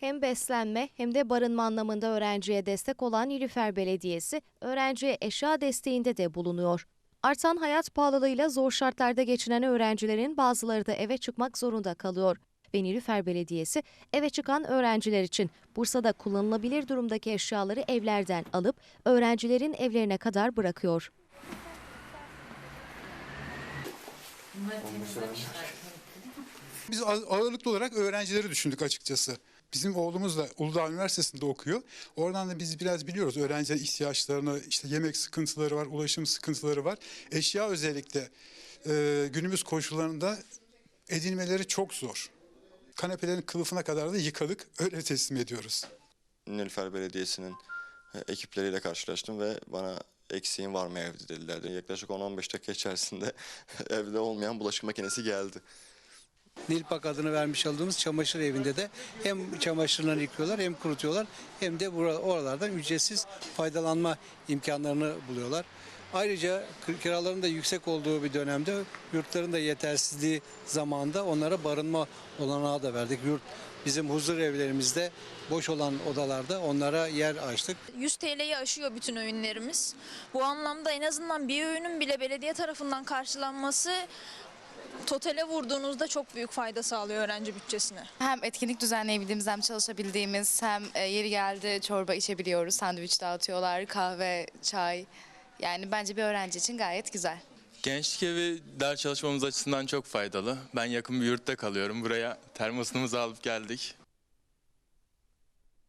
Hem beslenme hem de barınma anlamında öğrenciye destek olan Nilüfer Belediyesi, öğrenciye eşya desteğinde de bulunuyor. Artan hayat pahalılığıyla zor şartlarda geçinen öğrencilerin bazıları da eve çıkmak zorunda kalıyor. Ve Nilüfer Belediyesi eve çıkan öğrenciler için Bursa'da kullanılabilir durumdaki eşyaları evlerden alıp öğrencilerin evlerine kadar bırakıyor. Biz ağ- ağırlıklı olarak öğrencileri düşündük açıkçası. Bizim oğlumuz da Uludağ Üniversitesi'nde okuyor. Oradan da biz biraz biliyoruz öğrenciler ihtiyaçlarını, işte yemek sıkıntıları var, ulaşım sıkıntıları var. Eşya özellikle e, günümüz koşullarında edinmeleri çok zor. Kanepelerin kılıfına kadar da yıkadık, öyle teslim ediyoruz. Nilüfer Belediyesi'nin e, ekipleriyle karşılaştım ve bana eksiğin var mı evde dediler. Yaklaşık 10-15 dakika içerisinde evde olmayan bulaşık makinesi geldi. Nilpak adını vermiş olduğumuz çamaşır evinde de hem çamaşırlarını yıkıyorlar hem kurutuyorlar hem de oralardan ücretsiz faydalanma imkanlarını buluyorlar. Ayrıca kir- kiraların da yüksek olduğu bir dönemde yurtların da yetersizliği zamanında onlara barınma olanağı da verdik. Yurt bizim huzur evlerimizde boş olan odalarda onlara yer açtık. 100 TL'yi aşıyor bütün öğünlerimiz. Bu anlamda en azından bir öğünün bile belediye tarafından karşılanması totale vurduğunuzda çok büyük fayda sağlıyor öğrenci bütçesine. Hem etkinlik düzenleyebildiğimiz hem çalışabildiğimiz hem e, yeri geldi çorba içebiliyoruz. Sandviç dağıtıyorlar, kahve, çay. Yani bence bir öğrenci için gayet güzel. Gençlik evi ders çalışmamız açısından çok faydalı. Ben yakın bir yurtta kalıyorum. Buraya termosumuzu alıp geldik.